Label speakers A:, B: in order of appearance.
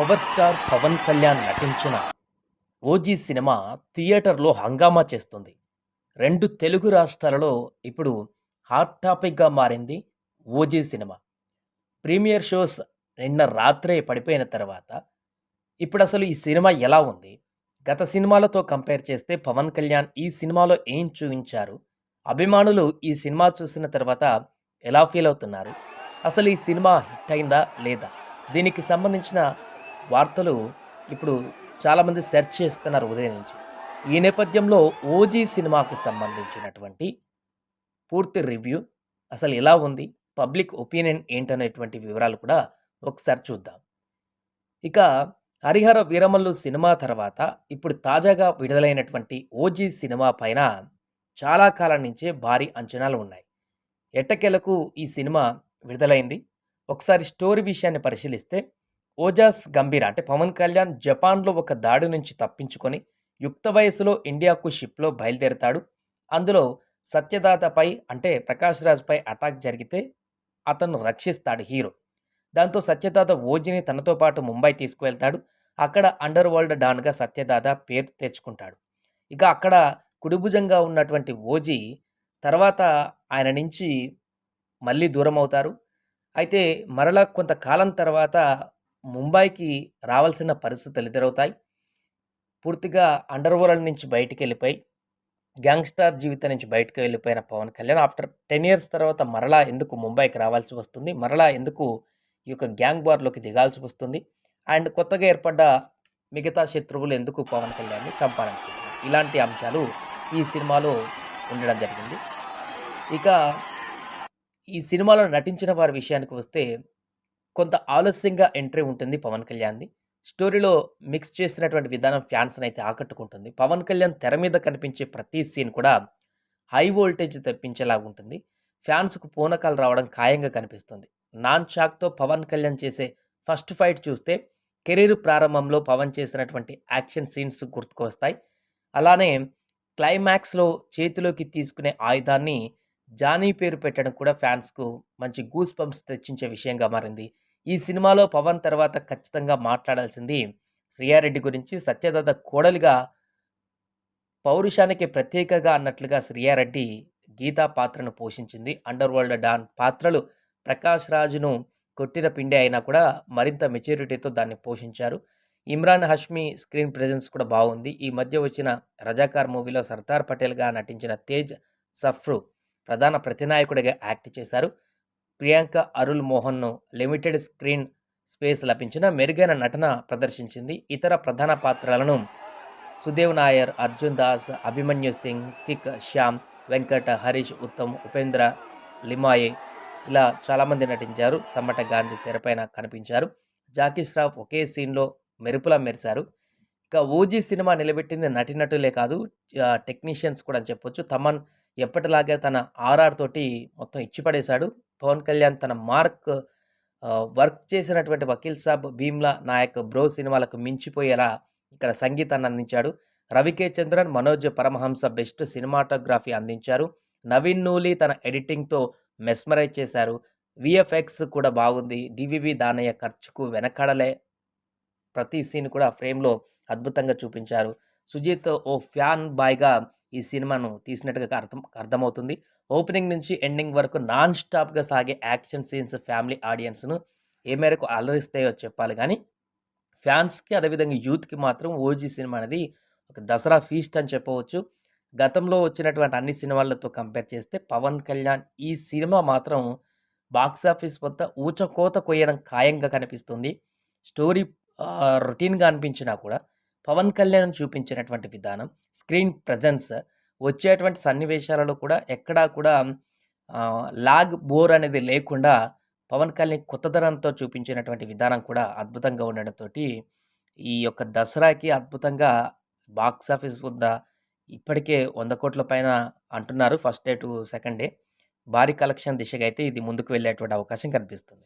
A: Power star Pawan Kalyan నటించిన OG cinema థియేటర్లో హంగామా చేస్తుంది. రెండు తెలుగు రాష్ట్రాలలో ఇప్పుడు హాట్ టాపిక్గా మారింది ఓజీ సినిమా. ప్రీమియర్ షోస్ నిన్న రాత్రే పడిపోయిన తర్వాత ఇప్పుడు అసలు ఈ సినిమా ఎలా ఉంది? గత సినిమాలతో కంపేర్ చేస్తే పవన్ కళ్యాణ్ ఈ సినిమాలో ఏం చూపించారు? అభిమానులు ఈ సినిమా చూసిన తర్వాత ఎలా ఫీల్ అవుతున్నారు? అసలు ఈ సినిమా హిట్ అయిందా లేదా? దీనికి సంబంధించిన వార్తలు ఇప్పుడు చాలామంది సెర్చ్ చేస్తున్నారు ఉదయం నుంచి. ఈ నేపథ్యంలో ఓజీ సినిమాకి సంబంధించినటువంటి పూర్తి రివ్యూ అసలు ఎలా ఉంది? పబ్లిక్ ఒపీనియన్ ఏంటనేటువంటి వివరాలు కూడా ఒకసారి చూద్దాం. ఇక హరిహర వీరమల్లు సినిమా తర్వాత ఇప్పుడు తాజాగా విడుదలైనటువంటి ఓజీ సినిమా పైన చాలా కాలం నుంచే భారీ అంచనాలు ఉన్నాయి. ఎట్టకేలకు ఈ సినిమా విడుదలైంది? ఒకసారి స్టోరీ విషయాన్ని పరిశీలిస్తే ఓజాస్ గంభీర్ అంటే పవన్ కళ్యాణ్ జపాన్లో ఒక దాడి నుంచి తప్పించుకొని యుక్త వయసులో ఇండియాకు షిప్లో బయలుదేరతాడు. అందులో సత్యదాతపై అంటే ప్రకాష్ రాజ్పై అటాక్ జరిగితే అతను రక్షిస్తాడు హీరో. దాంతో సత్యదాత ఓజిని తనతో పాటు ముంబై తీసుకువెళ్తాడు. అక్కడ అండర్ వరల్డ్ డాన్గా సత్యదాత పేరు తెచ్చుకుంటాడు. ఇక అక్కడ కుడిభుజంగా ఉన్నటువంటి ఓజీ తర్వాత ఆయన నుంచి మళ్ళీ దూరం అవుతారు అయితే మరలా కొంతకాలం తర్వాత ముంబైకి రావాల్సిన పరిస్థితులు ఎదురవుతాయి. పూర్తిగా అండర్ వరల్డ్ నుంచి బయటికి వెళ్ళిపోయి గ్యాంగ్స్టార్ జీవితం నుంచి బయటకు వెళ్ళిపోయిన Pawan Kalyan after ten years తర్వాత మరలా ఎందుకు ముంబైకి రావాల్సి వస్తుంది? మరలా ఎందుకు ఈ యొక్క గ్యాంగ్ బార్లోకి దిగాల్సి వస్తుంది? అండ్ కొత్తగా ఏర్పడ్డ మిగతా శత్రువులు ఎందుకు పవన్ కళ్యాణ్ని చంపాలనుకుంటున్నారు? ఇలాంటి అంశాలు ఈ సినిమాలో ఉండడం జరిగింది. ఇక ఈ సినిమాలో నటించిన వారి విషయానికి వస్తే కొంత ఆలస్యంగా ఎంట్రీ ఉంటుంది పవన్ కళ్యాణ్ది. స్టోరీలో మిక్స్ చేసినటువంటి విధానం ఫ్యాన్స్ని అయితే ఆకట్టుకుంటుంది. పవన్ కళ్యాణ్ తెర మీద కనిపించే ప్రతి సీన్ కూడా హై వోల్టేజ్ తెప్పించేలాగా ఉంటుంది. ఫ్యాన్స్కు పూనకాలు రావడం ఖాయంగా కనిపిస్తుంది. నాన్ షాక్తో పవన్ కళ్యాణ్ చేసే ఫస్ట్ ఫైట్ చూస్తే కెరీర్ ప్రారంభంలో పవన్ చేసినటువంటి యాక్షన్ సీన్స్ గుర్తుకు వస్తాయి అలానే క్లైమాక్స్లో చేతిలోకి తీసుకునే ఆయుధాన్ని జానీ పేరు పెట్టడం కూడా ఫ్యాన్స్కు మంచి గూస్ పంప్స్ తెచ్చించే విషయంగా మారింది. ఈ సినిమాలో పవన్ తర్వాత ఖచ్చితంగా మాట్లాడాల్సింది శ్రీయారెడ్డి గురించి సత్యదత్త కోడలిగా పౌరుషానికి ప్రత్యేకగా అన్నట్లుగా శ్రీయారెడ్డి గీతా పాత్రను పోషించింది. అండర్ వరల్డ్ డాన్ పాత్రలు ప్రకాష్ రాజును కొట్టిన పిండి అయినా కూడా మరింత మెచ్యూరిటీతో దాన్ని పోషించారు. ఇమ్రాన్ హష్మీ స్క్రీన్ ప్రెజెన్స్ కూడా బాగుంది. ఈ మధ్య వచ్చిన రజాకార్ మూవీలో సర్దార్ పటేల్గా నటించిన తేజ్ సఫ్రు ప్రధాన ప్రతినాయకుడిగా యాక్ట్ చేశారు. ప్రియాంక అరుల్ మోహన్ను లిమిటెడ్ స్క్రీన్ స్పేస్ లభించిన మెరుగైన నటన ప్రదర్శించింది. ఇతర ప్రధాన పాత్రలను సుదేవ్ నాయర్ అర్జున్ దాస్ అభిమన్యు సింగ్ కిక్ శ్యామ్ వెంకట హరీష్ ఉత్తమ్ ఉపేంద్ర లిమాయే ఇలా చాలామంది నటించారు. సమ్మట గాంధీ తెరపైన కనిపించారు. జాకీ శ్రాఫ్ ఒకే సీన్లో మెరుపులా మెరిశారు. ఇక ఓజీ సినిమా నిలబెట్టింది నటినటులే కాదు టెక్నీషియన్స్ కూడా అని చెప్పొచ్చు. తమన్ ఎప్పటిలాగే తన ఆర్ఆర్ తోటి మొత్తం ఇచ్చిపడేశాడు. పవన్ కళ్యాణ్ తన మార్క్ వర్క్ చేసినటువంటి వకీల్ సాబ్ భీమ్లా నాయక్ బ్రో సినిమాలకు మించిపోయేలా ఇక్కడ సంగీతాన్ని అందించాడు. రవికే చంద్రన్ మనోజ్ పరమహంస బెస్ట్ సినిమాటోగ్రఫీ అందించారు. నవీన్ నూలి తన ఎడిటింగ్తో మెస్మరైజ్ చేశారు. విఎఫ్ఎక్స్ కూడా బాగుంది. డివివి దానయ్య ఖర్చుకు వెనకడలే ప్రతి సీన్ కూడా ఫ్రేమ్లో అద్భుతంగా చూపించారు. సుజిత్ ఓ ఫ్యాన్ బాయ్గా ఈ సినిమాను తీసినట్టుగా అర్థం అర్థమవుతుంది. ఓపెనింగ్ నుంచి ఎండింగ్ వరకు నాన్ స్టాప్గా సాగే యాక్షన్ సీన్స్ ఫ్యామిలీ ఆడియన్స్ను ఏ మేరకు అలరిస్తాయో చెప్పాలి. కానీ ఫ్యాన్స్కి అదేవిధంగా యూత్కి మాత్రం ఓజీ సినిమా అనేది ఒక దసరా ఫీస్ట్ అని చెప్పవచ్చు. గతంలో వచ్చినటువంటి అన్ని సినిమాలతో కంపేర్ చేస్తే పవన్ కళ్యాణ్ ఈ సినిమా మాత్రం బాక్సాఫీస్ వద్ద ఊచకోత కొయ్యడం ఖాయంగా కనిపిస్తుంది. స్టోరీ రొటీన్గా అనిపించినా కూడా పవన్ కళ్యాణ్ చూపించినటువంటి విధానం స్క్రీన్ ప్రజెన్స్ వచ్చేటువంటి సన్నివేశాలలో కూడా ఎక్కడా కూడా లాగ్ బోర్ అనేది లేకుండా పవన్ కళ్యాణ్ కొత్తదనంతో చూపించినటువంటి విధానం కూడా అద్భుతంగా ఉండడంతో ఈ యొక్క దసరాకి అద్భుతంగా బాక్స్ ఆఫీస్ వద్ద ఇప్పటికే వంద కోట్ల పైన అంటున్నారు first day to second day. భారీ కలెక్షన్ దిశగా అయితే ఇది ముందుకు వెళ్ళేటువంటి అవకాశం కనిపిస్తుంది.